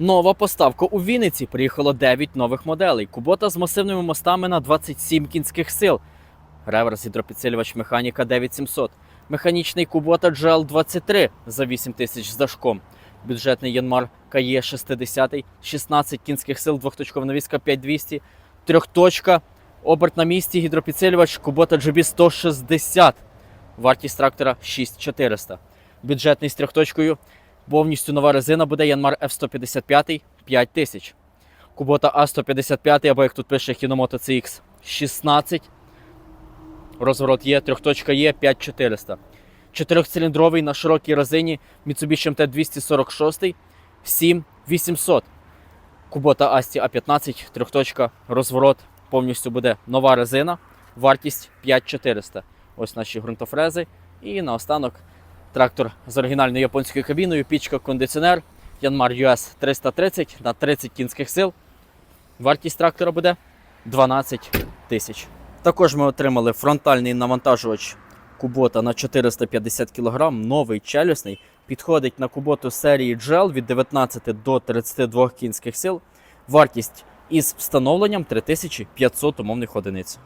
Нова поставка у Вінниці. Приїхало 9 нових моделей. Кубота з масивними мостами на 27 кінських сил. Реверс гідропідсилювач механіка 9700. Механічний Кубота GL23 за 8 тисяч з дашком. Бюджетний Янмар КАЄ 60, 16 кінських сил, двохточкова навіска 5200, трьохточка, оберт на місці, гідропідсилювач Кубота GB 160. Вартість трактора 6400. Бюджетний з трьохточкою Повністю нова резина буде Янмар F155 5 тисяч. Кубота А155, або як тут пише Hinomoto CX 16. Розворот є, трьохточка є 5400. Чотирьохциліндровий на широкій резині Mitsubishi MT246 7800. Кубота Асті А15, трьохточка, розворот. Повністю буде нова резина. Вартість 5400. Ось наші ґрунтофрези. І наостанок Трактор з оригінальною японською кабіною, пічка, кондиціонер, Yanmar US 330 на 30 кінських сил. Вартість трактора буде 12 тисяч. Також ми отримали фронтальний навантажувач Кубота на 450 кг, новий челюсний. Підходить на Куботу серії GEL від 19 до 32 кінських сил. Вартість із встановленням 3500 умовних одиниць.